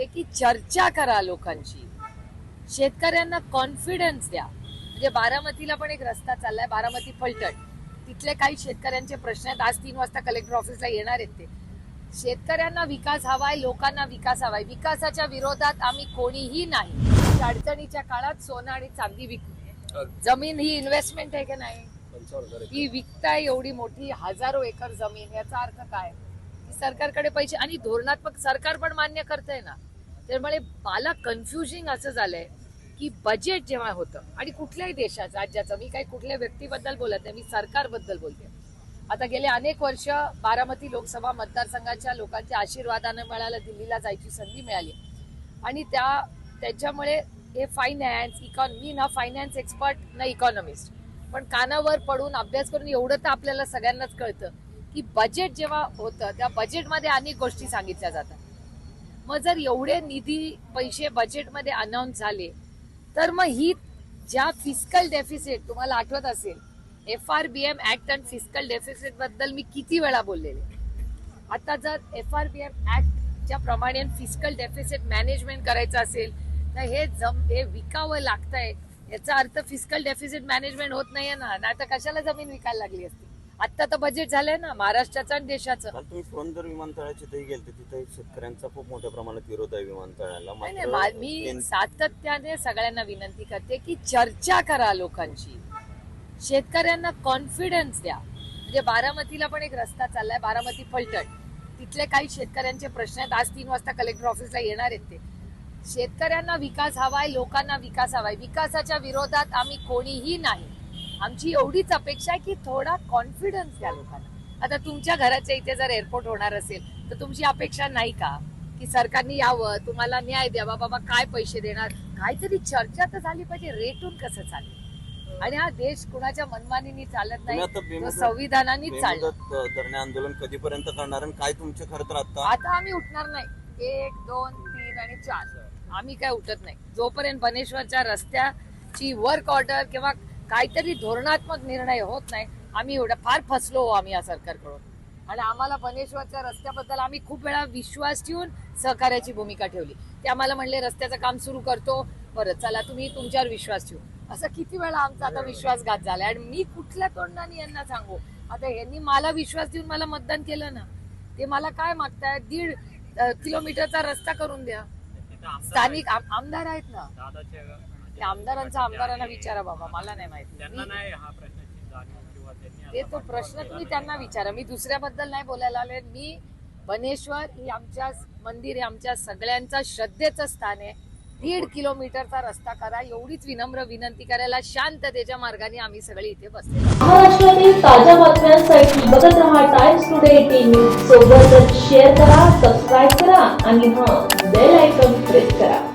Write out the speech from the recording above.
ते की चर्चा करा लोकांची. शेतकऱ्यांना कॉन्फिडन्स द्या. म्हणजे बारामतीला पण एक रस्ता चाललाय बारामती फलटण. तिथले काही शेतकऱ्यांचे प्रश्न आहेत. आज तीन वाजता कलेक्टर ऑफिसला येणार आहेत ते. शेतकऱ्यांना विकास हवाय लोकांना विकास हवाय. विकासाच्या विरोधात आम्ही कोणीही नाही. अडचणीच्या काळात सोनं आणि चांदी विकू. जमीन ही इन्व्हेस्टमेंट आहे की नाही? ही विकताय एवढी मोठी हजारो एकर जमीन. याचा अर्थ काय? की सरकारकडे पैसे आणि धोरणात्मक सरकार पण मान्य करतंय ना. त्यामुळे मला कन्फ्युजिंग असं झालंय की बजेट जेव्हा होतं आणि कुठल्याही देशाचं राज्याचं मी काही कुठल्या व्यक्तीबद्दल बोलत नाही मी सरकारबद्दल बोलते. आता गेले अनेक वर्ष बारामती लोकसभा मतदारसंघाच्या लोकांच्या आशीर्वादानं मिळालं दिल्लीला जायची संधी मिळाली. आणि त्या त्याच्यामुळे हे फायनान्स इकॉन मी ना फायनान्स एक्सपर्ट ना इकॉनॉमिस्ट पण कानावर पडून अभ्यास करून एवढं तर आपल्याला सगळ्यांनाच कळतं की बजेट जेव्हा होतं त्या बजेटमध्ये अनेक गोष्टी सांगितल्या जातात. मग जर एवढे निधी पैसे बजेटमध्ये अनाऊन्स झाले तर मग ही ज्या फिजिकल डेफिसिट तुम्हाला आठवत असेल F R B M act and physical डेफिसिटबद्दल मी किती वेळा बोललेले. आता जर एफ आर बी एम ऍक्टच्या प्रमाणे फिजिकल डेफिसिट मॅनेजमेंट करायचं असेल तर हे जम हे विकावं लागतंय. याचा अर्थ फिजिकल डेफिसिट मॅनेजमेंट होत नाहीये ना नाही तर कशाला जमीन विकायला लागली असती? आता तर बजेट झालंय ना महाराष्ट्राचं आणि देशाचं. काल तुम्ही पुरंदर विमानतळाच्या तिथे गेलते तिथे शेतकऱ्यांचा खूप मोठ्या प्रमाणात विरोध आहे विमानतळाला. नाही नाही मात्र मा- मी केंद्र- सातत्याने सगळ्यांना विनंती करते की चर्चा करा लोकांची. शेतकऱ्यांना कॉन्फिडन्स द्या. म्हणजे बारामतीला पण एक रस्ता चाललाय बारामती फलटण. तिथले काही शेतकऱ्यांचे प्रश्न आहेत. आज तीन वाजता कलेक्टर ऑफिसला येणार आहेत ते. शेतकऱ्यांना विकास हवाय लोकांना विकास हवाय. विकासाच्या विरोधात आम्ही कोणीही नाही. आमची एवढीच अपेक्षा आहे की थोडा कॉन्फिडन्स द्या लोकांना. आता तुमच्या घराच्या इथे जर एअरपोर्ट होणार असेल तर तुमची अपेक्षा नाही का? की सरकारने यावं तुम्हाला न्याय द्यावा बाबा काय पैसे देणार? काहीतरी चर्चा तर झाली पाहिजे रेटून कसं चालेल? आणि हा देश कुणाच्या मनमानीने चालत नाही तुम्ही आता तो बेमुदत- संविधानानेच चालला बेमुदत, अ, धरणे आंदोलन कधीपर्यंत करणार आणि काय तुमचे खरं तर आता? आता आम्ही उठणार नाही. एक दोन तीन आणि चार. आम्ही काय उठत नाही. जोपर्यंत बनेश्वरच्या रस्त्याची वर्क ऑर्डर किंवा काहीतरी धोरणात्मक निर्णय होत नाही. आम्ही एवढं फार फसलो हो आम्ही या सरकारकडून. आणि आम्हाला बनेश्वरच्या रस्त्याबद्दल आम्ही खूप वेळा विश्वास ठेवून सहकार्याची भूमिका ठेवली. ते आम्हाला म्हणले रस्त्याचं काम सुरू करतो. परत चला तुम्ही तुमच्यावर विश्वास ठेवू. असं किती वेळा आमचा आता विश्वासघात झालाय. आणि मी कुठल्या तोंडाने यांना सांगू? आता यांनी मला विश्वास देऊन मला मतदान केलं ना ते मला काय मागतायत? दीड किलोमीटरचा रस्ता करून द्या. स्थानिक आम- आमदार आहेत ना. आमदारांचा आमदारांना विचारा बाबा मला नाही माहिती. त्यांना मी- नाही हा प्रश्नाची जाणीव किंवा त्यांनी ते आता तो प्रश्न तुम्ही त्यांना विचारा. मी दुसऱ्याबद्दल नाही बोलायला आले. मी बनेश्वर ही आमच्या मंदिर हे आमच्या सगळ्यांचा श्रद्धेचं स्थान आहे. दीड किलोमीटरचा रस्ता करा. एवढीच विनम्र विनंती करायला शांततेच्या मार्गाने आम्ही सगळे इथे बसले महाराष्ट्रातील ताज्या बातम्यांसाठी बघत रहा टाइम्स टुडे टीव्ही. सोबतच शेअर करा सबस्क्राईब करा आणि हां बेल आयकॉन प्रेस करा.